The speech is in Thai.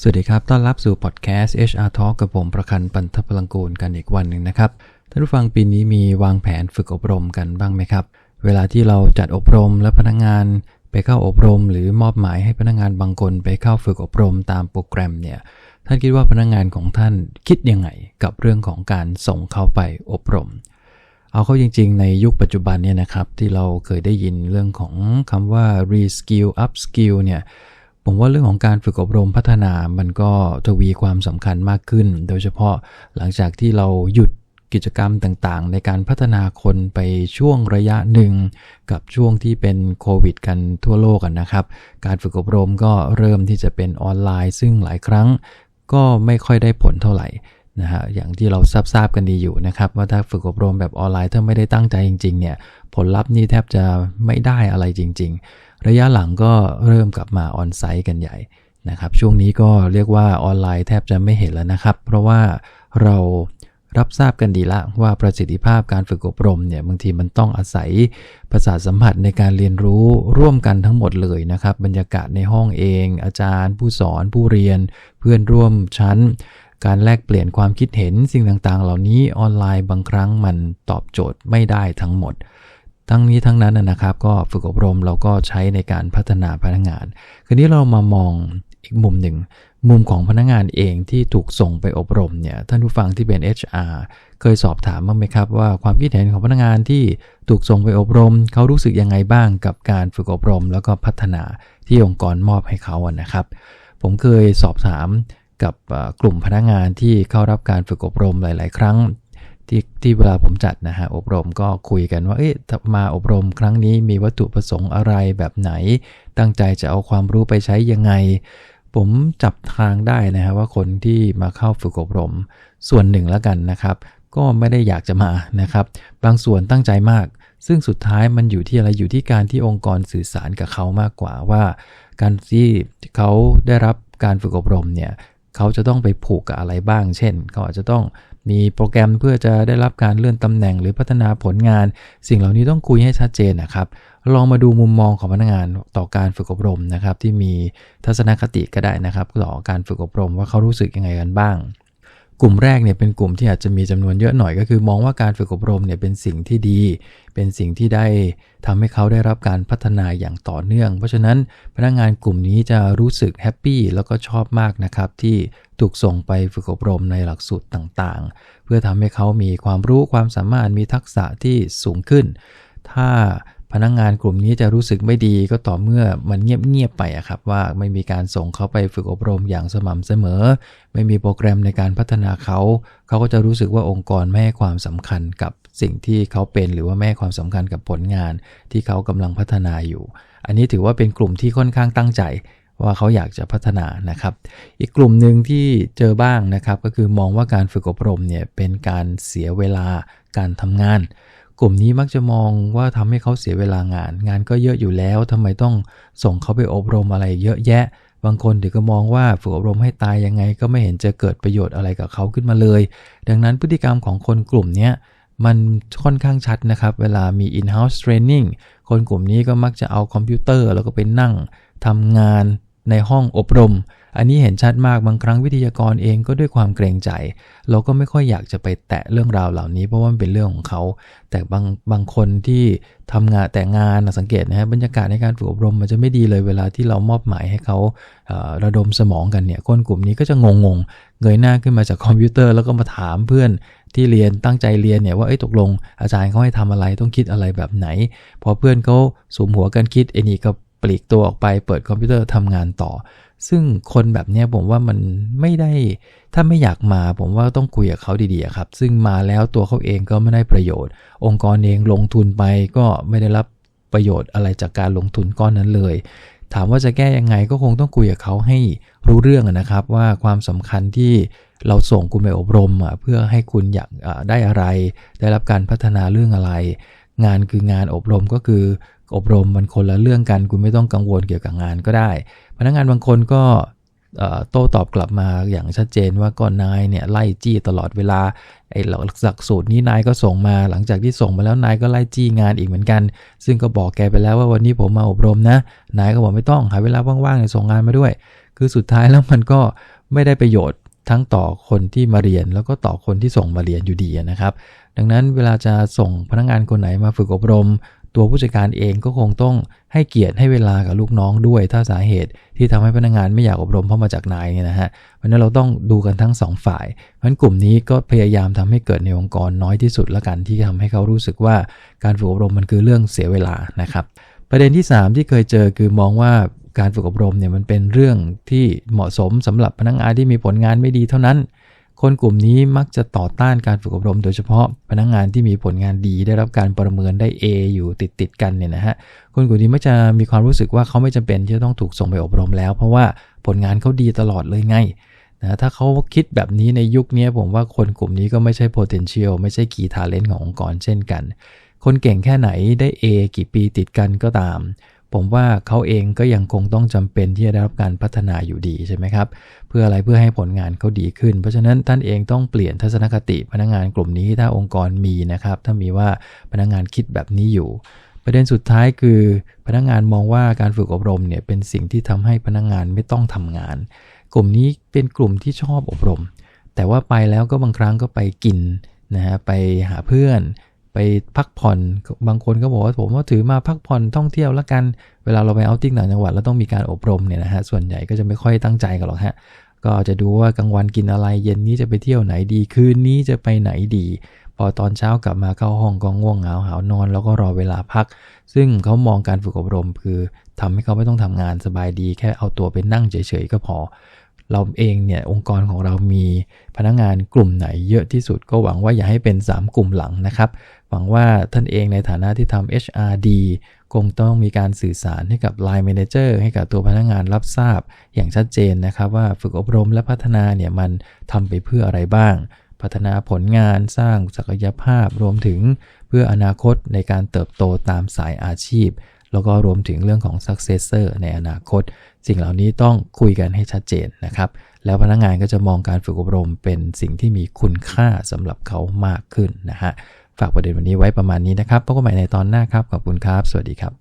สวัสดีครับ ต้อนรับสู่พอดแคสต์ HR Talk กับผมประคันปันทพลังกูลกันอีกวันหนึ่งนะครับ ท่านผู้ฟังปีนี้มีวางแผนฝึกอบรมกันบ้างไหมครับ เวลาที่เราจัดอบรมและพนักงานไปเข้าอบรม หรือมอบหมายให้พนักงานบางคนไปเข้าฝึกอบรมตามโปรแกรมเนี่ย ท่านคิดว่าพนักงานของท่านคิดยังไงกับเรื่องของการส่งเขาไปอบรม เอาเข้าจริง ๆ ในยุคปัจจุบันเนี่ยนะครับที่เราเคยได้ยินเรื่องของคำว่า reskill upskill เนี่ย ผมว่าเรื่องของการฝึกอบรมพัฒนามันก็ทวีความสำคัญมากขึ้น โดยเฉพาะหลังจากที่เราหยุดกิจกรรมต่างๆ ในการพัฒนาคนไปช่วงระยะหนึ่ง กับช่วงที่เป็นโควิดกันทั่วโลกกันนะครับ การฝึกอบรมก็เริ่มที่จะเป็นออนไลน์ ซึ่งหลายครั้งก็ไม่ค่อยได้ผลเท่าไหร่ นะฮะอย่างที่เราทราบทราบกันดีอยู่นะครับ ว่าถ้าฝึกอบรมแบบออนไลน์ถ้าไม่ได้ตั้งใจจริงๆเนี่ยผลลัพธ์นี่แทบจะไม่ได้อะไรจริง ๆ ระยะหลังก็เริ่มกลับมาออนไซต์กันใหญ่นะครับช่วงนี้ก็เรียกว่าออนไลน์แทบจะไม่เห็นแล้วนะครับ เพราะว่าเรารับทราบกันดีละว่าประสิทธิภาพการฝึกอบรมเนี่ยบางทีมันต้องอาศัยประสาทสัมผัสในการเรียนรู้ร่วมกันทั้งหมดเลยนะครับ บรรยากาศในห้องเอง อาจารย์ ผู้สอนผู้เรียน เพื่อนร่วมชั้น การแลกเปลี่ยนความคิดเห็นสิ่งต่างๆ เหล่านี้ออนไลน์บางครั้งมันตอบโจทย์ไม่ได้ทั้งหมด ทั้งนี้ทั้งนั้นนะครับก็ฝึกอบรมเราก็ใช้ในการพัฒนาพนักงานคราวนี้เรามามองอีกมุมหนึ่ง มุมของพนักงานเองที่ถูกส่งไปอบรมเนี่ยท่านผู้ฟังที่เป็น HR เคยสอบถามบ้างไหมครับว่าความคิดเห็นของพนักงานที่ถูกส่งไปอบรม เขารู้สึกยังไงบ้างกับการฝึกอบรม แล้วก็พัฒนาที่องค์กรมอบให้เขาอะนะครับ ผมเคยสอบถาม กับกลุ่มพนักงานที่เข้ารับการฝึกอบรมหลาย ๆ ครั้ง ที่ที่เวลาผมจัดนะฮะอบรมก็คุยกันว่าเอ๊ะมาอบรมครั้งนี้มีวัตถุประสงค์อะไรแบบไหน ตั้งใจจะเอาความรู้ไปใช้ยังไง ผมจับทางได้นะฮะว่าคนที่มาเข้าฝึกอบรม ส่วนหนึ่งแล้วกันนะครับ ก็ไม่ได้อยากจะมานะครับ บางส่วนตั้งใจมากซึ่งสุดท้ายมันอยู่ที่อะไรอยู่ที่การที่องค์กรสื่อสารกับเขามากกว่าว่า การที่เขาได้รับการฝึกอบรมเนี่ย เขาจะต้องไปผูกกับอะไรบ้าง เช่น เขาอาจจะต้องมีโปรแกรมเพื่อจะได้รับการเลื่อนตำแหน่งหรือพัฒนาผลงาน สิ่งเหล่านี้ต้องคุยให้ชัดเจนนะครับ ลองมาดูมุมมองของพนักงานต่อการฝึกอบรมนะครับ ที่มีทัศนคติก็ได้นะครับต่อการฝึกอบรมว่าเขารู้สึกยังไงกันบ้าง กลุ่มแรกเนี่ยเป็นกลุ่มที่อาจจะมีจำนวนเยอะหน่อยก็คือ มองว่าการฝึกอบรมเนี่ยเป็นสิ่งที่ดี เป็นสิ่งที่ได้ทำให้เขาได้รับการพัฒนาอย่างต่อเนื่อง เพราะฉะนั้นพนักงานกลุ่มนี้จะรู้สึกแฮปปี้แล้วก็ชอบมากนะครับ ที่ถูกส่งไปฝึกอบรมในหลักสูตรต่างๆ เพื่อทำให้เขามีความรู้ความสามารถมีทักษะที่สูงขึ้น ถ้า พนักงงานกลุ่มนี้จะรู้สึกไม่ดีก็ต่อเมื่อมันเงียบๆไปอะครับว่าไม่มีการส่งเขาไปฝึกอบรมอย่างสม่ำเสมอ ไม่มีโปรแกรมในการพัฒนาเขา เขาก็จะรู้สึกว่าองค์กรไม่ให้ความสำคัญกับสิ่งที่เขาเป็นหรือว่าไม่ให้ความสำคัญกับผลงาน ที่เขากำลังพัฒนาอยู่ อันนี้ถือว่าเป็นกลุ่มที่ค่อนข้างตั้งใจว่าเขาอยากจะพัฒนานะครับ อีกกลุ่มหนึ่งที่เจอบ้างนะครับ ก็คือมองว่าการฝึกอบรมเนี่ยเป็นการเสียเวลาการทำงาน กลุ่มนี้มักจะมองว่าทำให้เขาเสียเวลางาน งานก็เยอะอยู่แล้วทำไมต้องส่งเขาไปอบรมอะไรเยอะแยะ บางคนถึงก็มองว่าฝึกอบรมให้ตายยังไง ก็ไม่เห็นจะเกิดประโยชน์อะไรกับเขาขึ้นมาเลย ดังนั้นพฤติกรรมของคนกลุ่มนี้มันค่อนข้างชัดนะครับ เวลามี in-house training คนกลุ่มนี้ก็มักจะเอาคอมพิวเตอร์แล้วก็ไปนั่งทำงานในห้องอบรม อันนี้เห็นชัดมากบางครั้งวิทยากรเองก็ด้วยความเกรงใจ เราก็ไม่ค่อยอยากจะไปแตะเรื่องราวเหล่านี้ เพราะว่ามันเป็นเรื่องของเขา แต่บางบางคนที่ทำงานแต่งานสังเกตนะฮะบรรยากาศในการฝึกอบรมมันจะไม่ดีเลยเวลาที่เรามอบหมายให้เขาระดมสมองกันเนี่ยคนกลุ่มนี้ก็จะงงงเงยหน้าขึ้นมาจากคอมพิวเตอร์แล้วก็มาถามเพื่อนที่เรียนตั้งใจเรียนเนี่ยว่าเอ้ตกลงอาจารย์เขาให้ทำอะไรต้องคิดอะไรแบบไหน พอเพื่อนเขาสวมหัวกันคิดไอ้นี่ก็ปลีกตัวออกไปเปิดคอมพิวเตอร์ทำงานต่อ ซึ่งคนแบบนี้ผมว่ามันไม่ได้ถ้าไม่อยากมาผมว่าต้องคุยกับเขาดีๆครับ ซึ่งมาแล้วตัวเขาเองก็ไม่ได้ประโยชน์ องค์กรเองลงทุนไปก็ไม่ได้รับประโยชน์อะไรจากการลงทุนก้อนนั้นเลย ถามว่าจะแก้ยังไงก็คงต้องคุยกับเขาให้รู้เรื่องนะครับว่าความสำคัญที่เราส่งคุณไปอบรมเพื่อให้คุณอยากได้อะไร ได้รับการพัฒนาเรื่องอะไร งานคืองานอบรมก็คืออบรมมันคนละเรื่องกัน คุณไม่ต้องกังวลเกี่ยวกับงานก็ได้ พนักงานบางคนก็โต้ตอบกลับมาอย่างชัดเจนว่าก่อนนายเนี่ยไล่จี้ตลอดเวลาไอ้หลักสูตรนี้นายก็ส่งมาหลังจากที่ส่งมาแล้วนายก็ไล่จี้งานอีกเหมือนกัน ซึ่งก็บอกแกไปแล้วว่าวันนี้ผมมาอบรมนะนายก็บอกไม่ต้องหาเวลาว่างๆส่งงานมาด้วย คือสุดท้ายแล้วมันก็ไม่ได้ประโยชน์ ทั้งต่อคนที่มาเรียนแล้วก็ต่อคนที่ส่งมาเรียนอยู่ดีนะครับ ดังนั้นเวลาจะส่งพนักงานคนไหนมาฝึกอบรม ตัวผู้จัดการเองก็คงต้องให้เกียรติให้เวลากับลูกน้องด้วย ถ้าสาเหตุที่ทำให้พนักงานไม่อยากอบรมเพราะมาจากนายเนี่ยนะฮะเพราะนั้นเราต้องดูกันทั้งสองฝ่ายเพราะนั้นกลุ่มนี้ก็พยายามทำให้เกิดในองค์กรน้อยที่สุดละกันที่ทำให้เขารู้สึกว่าการฝึกอบรมมันคือเรื่องเสียเวลานะครับประเด็นที่ 3 ที่เคยเจอคือมองว่า การฝึกอบรมเนี่ยมันเป็นเรื่องที่เหมาะสมสำหรับพนักงานที่มีผลงานไม่ดีเท่านั้น คนกลุ่มนี้มักจะต่อต้านการฝึกอบรม โดยเฉพาะพนักงานที่มีผลงานดี ได้รับการประเมินได้ A อยู่ติดติดกันเนี่ยนะฮะ คนกลุ่มนี้มักจะมีความรู้สึกว่าเขาไม่จำเป็นที่จะต้องถูกส่งไปอบรมแล้ว เพราะว่าผลงานเขาดีตลอดเลยไงนะถ้าเขาคิดแบบนี้ในยุคนี้ผมว่าคนกลุ่มนี้ก็ไม่ใช่ potential ไม่ใช่ key talent ขององค์กรเช่นกัน คนเก่งแค่ไหนได้ A กี่ปีติดกันก็ตาม ผมว่าเขาเองก็ยังคงต้องจำเป็นที่จะได้รับการพัฒนาอยู่ดีใช่ไหมครับ เพื่ออะไรเพื่อให้ผลงานเขาดีขึ้น เพราะฉะนั้นท่านเองต้องเปลี่ยนทัศนคติพนักงานกลุ่มนี้ถ้าองค์กรมีนะครับ ถ้ามีว่าพนักงานคิดแบบนี้อยู่ ประเด็นสุดท้ายคือพนักงานมองว่าการฝึกอบรมเนี่ยเป็นสิ่งที่ทำให้พนักงานไม่ต้องทำงาน กลุ่มนี้เป็นกลุ่มที่ชอบอบรม แต่ว่าไปแล้วก็บางครั้งก็ไปกินนะฮะไปหาเพื่อน ไปพักผ่อนบางคนก็บอกว่าผมว่าถือมาพักผ่อนท่องเที่ยวแล้วกัน เวลาเราไปเอาติ้งต่างจังหวัดแล้วต้องมีการอบรมเนี่ยนะฮะส่วนใหญ่ก็จะไม่ค่อยตั้งใจกันหรอกฮะก็จะดูว่ากลางวันกินอะไรเย็นนี้จะไปเที่ยวไหนดีคืนนี้จะไปไหนดี พอตอนเช้ากลับมาเข้าห้องก็ง่วงเหงาหานอน แล้วก็รอเวลาพัก ซึ่งเขามองการฝึกอบรม คือทำให้เขาไม่ต้องทำงานสบายดี แค่เอาตัวไปนั่งเฉยๆก็พอ เราเองเนี่ยองค์กรของเรามีพนักงานกลุ่มไหนเยอะที่สุดก็หวังว่าอย่าให้เป็น 3 กลุ่มหลังนะครับ วังว่าท่านเองในฐานะที่ทำ HRD คงต้องมีการสื่อสารให้กับ Line Manager ให้กับตัวพนักงานรับทราบ อย่างชัดเจนนะครับว่าฝึกอบรมและพัฒนาเนี่ยมันทำไปเพื่ออะไรบ้าง พัฒนาผลงานสร้างศักยภาพรวมถึงเพื่ออนาคตในการเติบโตตามสายอาชีพ แล้วก็รวมถึงเรื่องของ successor ในอนาคต สิ่งเหล่านี้ต้องคุยกันให้ชัดเจนนะครับ แล้วพนักงานก็จะมองการฝึกอบรมเป็นสิ่งที่มีคุณค่าสำหรับเขามากขึ้นนะฮะ ฝากประเด็นวันนี้ไว้ประมาณนี้นะครับพบกันใหม่ในตอนหน้าครับ ขอบคุณครับ สวัสดีครับ